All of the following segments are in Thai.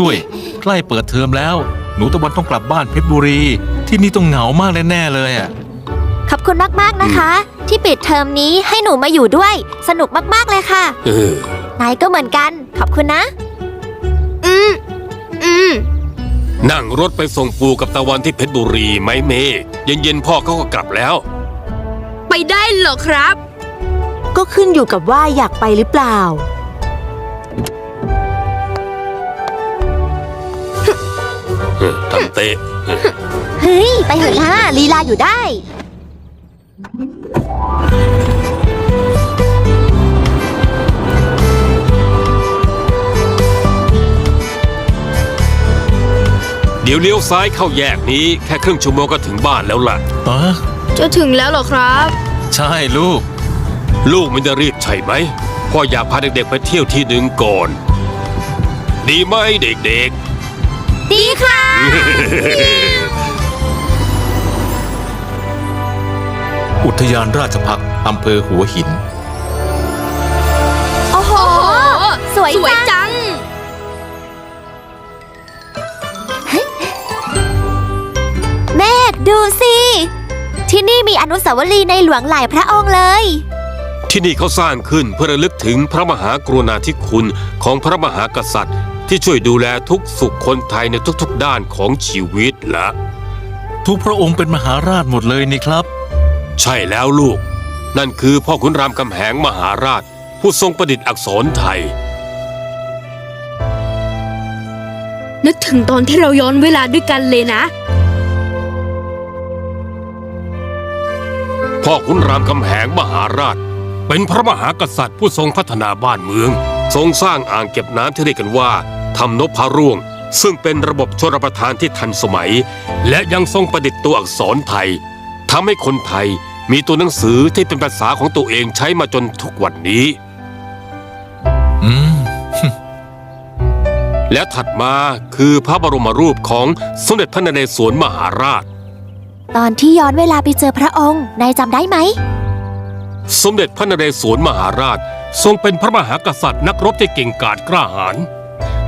ด้วย ใกล้เปิดเทอมแล้ว หนูตะวันต้องกลับบ้านเพชรบุรี ที่นี่ต้องเหงามากแน่ๆเลยอะ ขอบคุณมากๆนะคะ ที่ปิดเทอมนี้ให้หนูมาอยู่ด้วย สนุกมากๆเลยค่ะ เออ นายก็เหมือนกัน ขอบคุณนะ อืม อืม นั่งรถไปส่งปูกับตะวันที่เพชรบุรีไหมเมย์เย็นๆพ่อเขาก็กลับแล้ว ไปได้เหรอครับ ก็ขึ้นอยู่กับว่าอยากไปหรือเปล่า ทำเตะเฮ้ย ไปเถอะนะลีลาอยู่ได้ เดี๋ยวเลี้ยวซ้ายเข้าแยกนี้แค่ครึ่งชั่วโมงก็ถึงบ้านแล้วล่ะเออจะถึงแล้วเหรอครับ ใช่ลูก ลูกมันจะรีบใช่ไหมพ่ออยากพาเด็กๆไปเที่ยวที่หนึ่งก่อน ดีไหมเด็ก ดีค่ะๆอุทยานราชพักษ์อำเภอหัวหิน โอ้โหโอ้สวยสวยจังจังแม่ดูสิ ที่นี่มีอนุสาวรีย์ในหลวงหลายพระองค์เลย ที่นี่เขาสร้างขึ้นเพื่อระลึกถึงพระมหากรุณาธิคุณของพระมหากษัตริย์ ที่ช่วยดูแลทุกสุขคนไทยในทุกๆด้านของชีวิตละ ทุกพระองค์เป็นมหาราชหมดเลยนี่ครับ ใช่แล้วลูก นั่นคือพ่อขุนรามคำแหงมหาราช ผู้ทรงประดิษฐ์อักษรไทย นึกถึงตอนที่เราย้อนเวลาด้วยกันเลยนะ พ่อขุนรามคำแหงมหาราช เป็นพระมหากษัตริย์ผู้ทรงพัฒนาบ้านเมือง ทรงสร้างอ่างเก็บน้ำที่เรียกกันว่า ทำนพพระร่วง ซึ่งเป็นระบบชลประทานที่ทันสมัย และยังทรงประดิษฐ์ตัวอักษรไทยทำให้คนไทยมีตัวหนังสือที่เป็นภาษาของตัวเองใช้มาจนทุกวันนี้ อืม และถัดมาคือพระบรมรูปของสมเด็จพระนเรศวรมหาราช ตอนที่ย้อนเวลาไปเจอพระองค์ นายจำได้ไหม สมเด็จพระนเรศวรมหาราช ทรงเป็นพระมหากษัตริย์นักรบที่เก่งกาจกล้าหาญ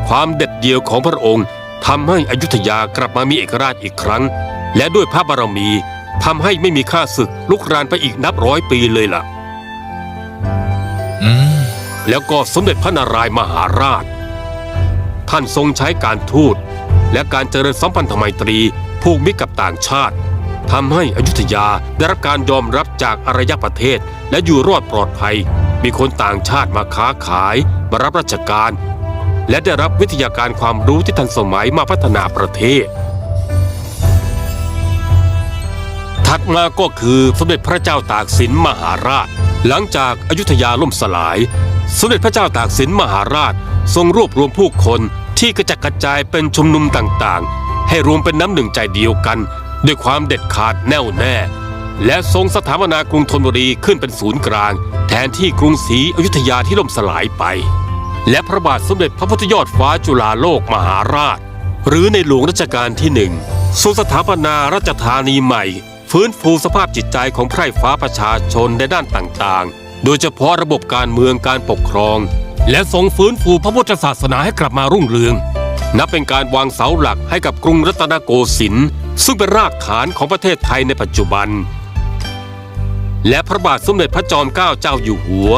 ความเด็ดเดี่ยวของพระองค์ทำให้อยุธยากลับมามีเอกราชอีกครั้ง และด้วยพระบารมีทำให้ไม่มีข้าศึกลุกรานไปอีกนับร้อยปีเลยล่ะอืมแล้วก็สมเด็จพระนารายณ์มหาราช ท่านทรงใช้การทูต และการเจริญสัมพันธไมตรีผูกมิตรกับต่างชาติทำให้อยุธยาได้รับการยอมรับจากอารยประเทศและอยู่รอดปลอดภัย มีคนต่างชาติมาค้าขาย มารับราชการ และได้รับวิทยาการความรู้ที่ทันสมัยมาพัฒนาประเทศ ถัดมาก็คือสมเด็จพระเจ้าตากสินมหาราช หลังจากอายุทยาล่มสลาย สมเด็จพระเจ้าตากสินมหาราช ทรงรวบรวมผู้คนที่กระจัดกระจายเป็นชุมนุมต่างๆ ให้รวมเป็นน้ำหนึ่งใจเดียวกัน ด้วยความเด็ดขาดแน่วแน่ และทรงสถาปนากรุงธนบุรีขึ้นเป็นศูนย์กลาง แทนที่กรุงศรีอยุธยาที่ล่มสลายไป และพระบาทสมเด็จพระพุทธยอดฟ้าจุฬาโลกมหาราช หรือในหลวงรัชกาลที่หนึ่งทรงสถาปนาราชธานีใหม่ ฟื้นฟูสภาพจิตใจของไพร่ฟ้าประชาชนในด้านต่างๆ โดยเฉพาะระบบการเมืองการปกครอง และทรงฟื้นฟูพระพุทธศาสนาให้กลับมารุ่งเรือง นับเป็นการวางเสาหลักให้กับกรุงรัตนโกสินทร์ซึ่งเป็นรากฐานของประเทศไทยในปัจจุบัน และพระบาทสมเด็จพระจอมเกล้าเจ้าอยู่หัว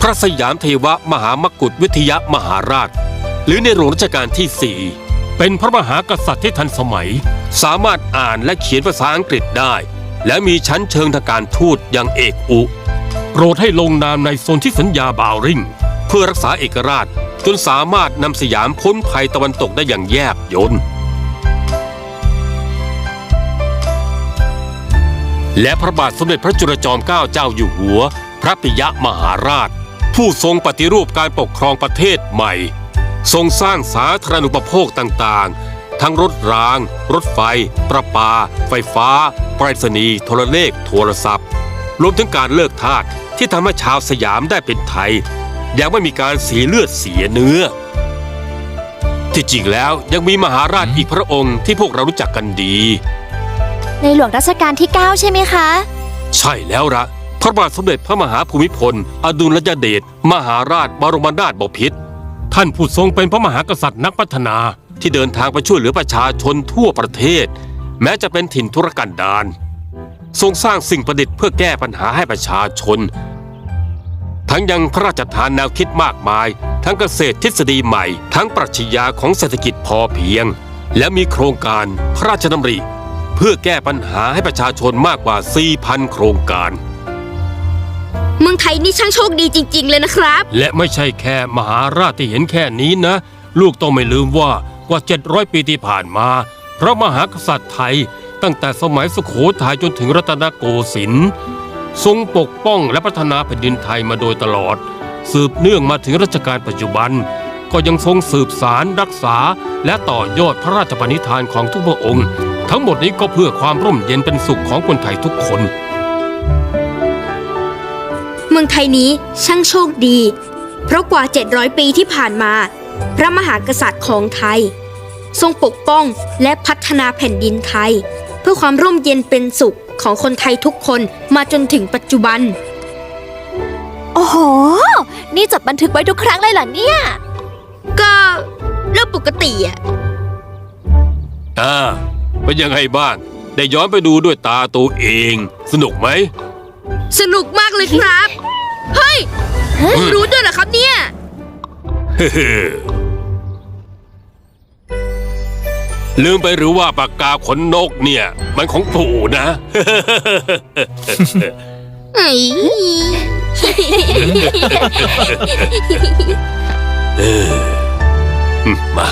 พระสยามเทวมหามกุฏวิทยมหาราช หรือในหลวงรัชกาลที่ 4 เป็นพระมหากษัตริย์ที่ทันสมัย สามารถอ่านและเขียนภาษาอังกฤษได้ และมีชั้นเชิงทางการทูตอย่างเอกอุ โปรดให้ลงนามในสนธิสัญญาบาวริงเพื่อรักษาเอกราชจนสามารถนำสยามพ้นภัยตะวันตกได้อย่างแยบยลและพระบาทสมเด็จพระจุลจอมเกล้าเจ้าอยู่หัว พระปิยะมหาราช ผู้ทรงปฏิรูปการปกครองประเทศใหม่ ทรงสร้างสาธารณูปโภคต่างๆ ทั้งรถราง รถไฟ ประปา ไฟฟ้าไปรษณีย์โทรเลขโทรศัพท์ รวมถึงการเลิกทาสที่ทำให้ชาวสยามได้เป็นไทย ยังไม่มีการเสียเลือดเสียเนื้อ ที่จริงแล้วยังมีมหาราชอีกพระองค์ที่พวกเรารู้จักกันดี ในหลวงรัชกาลที่ 9 ใช่ไหมคะ ใช่แล้วละ พระบาทสมเด็จพระมหาภูมิพล อดุลยเดชมหาราชบรมนาถบพิตรท่านผู้ทรงเป็นพระมหากษัตริย์นักพัฒนาที่เดินทางไปช่วยเหลือประชาชนทั่วประเทศ แม้จะเป็นถิ่นธุรกันดารทรงสร้างสิ่งประดิษฐ์เพื่อแก้ปัญหาให้ประชาชน ทั้งยังพระราชทานแนวคิดมากมาย ทั้งเกษตรทฤษฎีใหม่ ทั้งปรัชญาของเศรษฐกิจพอเพียง และมีโครงการพระราชดำริ เพื่อแก้ปัญหาให้ประชาชนมากกว่า 4,000 โครงการ เมืองไทยนี่ช่างโชคดีจริง ๆ เลยนะครับ และไม่ใช่แค่มหาราชที่เห็นแค่นี้นะ ลูกต้องไม่ลืมว่ากว่า 700 ปีที่ผ่านมาพระมหากษัตริย์ไทย ตั้งแต่สมัยสุโขทัยจนถึงรัตนโกสินทร์ทรงปกป้องและพัฒนาแผ่นดินไทยมาโดยตลอด สืบเนื่องมาถึงรัชกาลปัจจุบัน ก็ยังทรงสืบสารรักษา และต่อยอดพระราชปณิธานของทุกพระองค์ ทั้งหมดนี้ก็เพื่อความร่มเย็นเป็นสุขของคนไทยทุกคน มืองไทยนี้ช่างโชคดี เพราะกว่า 700 ปีที่ผ่านมา พระมหากษัตริย์ของไทย ทรงปกป้องและพัฒนาแผ่นดินไทย เพื่อความร่มเย็นเป็นสุขของคนไทยทุกคนมาจนถึงปัจจุบัน โอ้โห นี่จดบันทึกไว้ทุกครั้งเลยเหรอเนี่ย ก็เรื่องปกติอะอ่าเป็นยังไงบ้าง ได้ย้อนไปดูด้วยตาตัวเอง สนุกไหม สนุกมากเลยครับ เฮ้ย รู้ด้วยเหรอครับเนี่ย ลืมไปหรือว่าปากกาขนนกเนี่ย มันของปู่นะเอ้ยมา